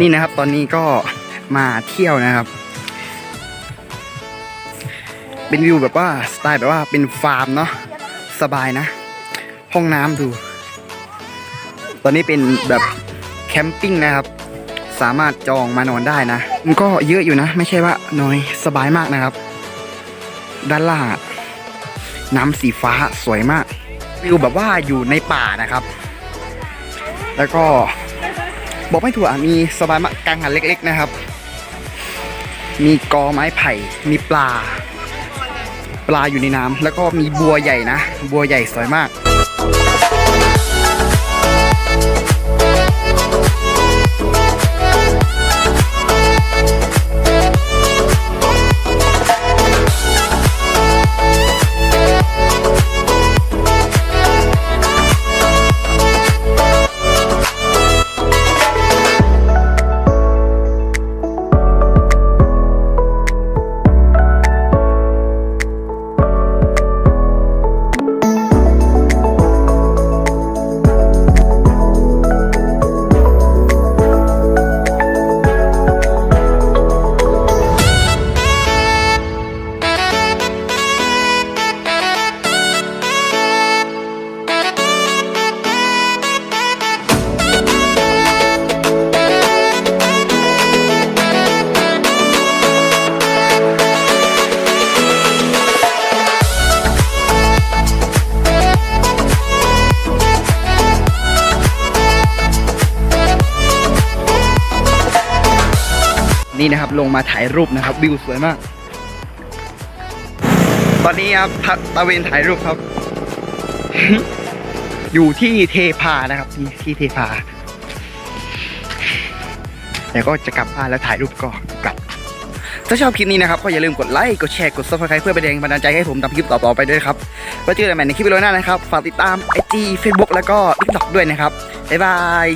นี่นะครับตอนนี้ก็มาเที่ยวนะครับ เป็นวิวแบบว่าสไตล์แบบว่าเป็นฟาร์มเนาะสบายนะ ห้องน้ำดู ตอนนี้เป็นแบบแคมปิ้งนะครับ สามารถจองมานอนได้นะ มันก็เยอะอยู่นะ ไม่ใช่ว่าน้อยสบายมากนะครับ ด้านล่างน้ำสีฟ้าสวยมากวิวแบบว่าอยู่ในป่านะครับ แล้วก็ บอกไม่ถูกอะมีสบายมากกังหันเล็ก ๆ นะครับ มีกอไม้ไผ่ มีปลา ปลาอยู่ในน้ำแล้วก็มีบัวใหญ่นะ บัวใหญ่สวยมาก นี่นะครับลงมาถ่ายรูปนะครับวิวสวยมาก ตอนนี้ครับตะเวนถ่ายรูปครับ อยู่ที่เทพานะครับที่ที่เทพาแต่ก็จะกลับบ้านแล้วถ่ายรูปก็กลับ ถ้าชอบคลิปนี้นะครับก็อย่าลืมกดไลค์กดแชร์กด subscribe เพื่อเป็นแรงบันดาลใจให้ผมทำคลิปต่อๆไปด้วยครับไว้เจอกันใหม่ในคลิปวิดีโอหน้านะครับ ฝากติดตาม IG Facebook แล้วก็ TikTok ด้วยนะครับบ๊ายบาย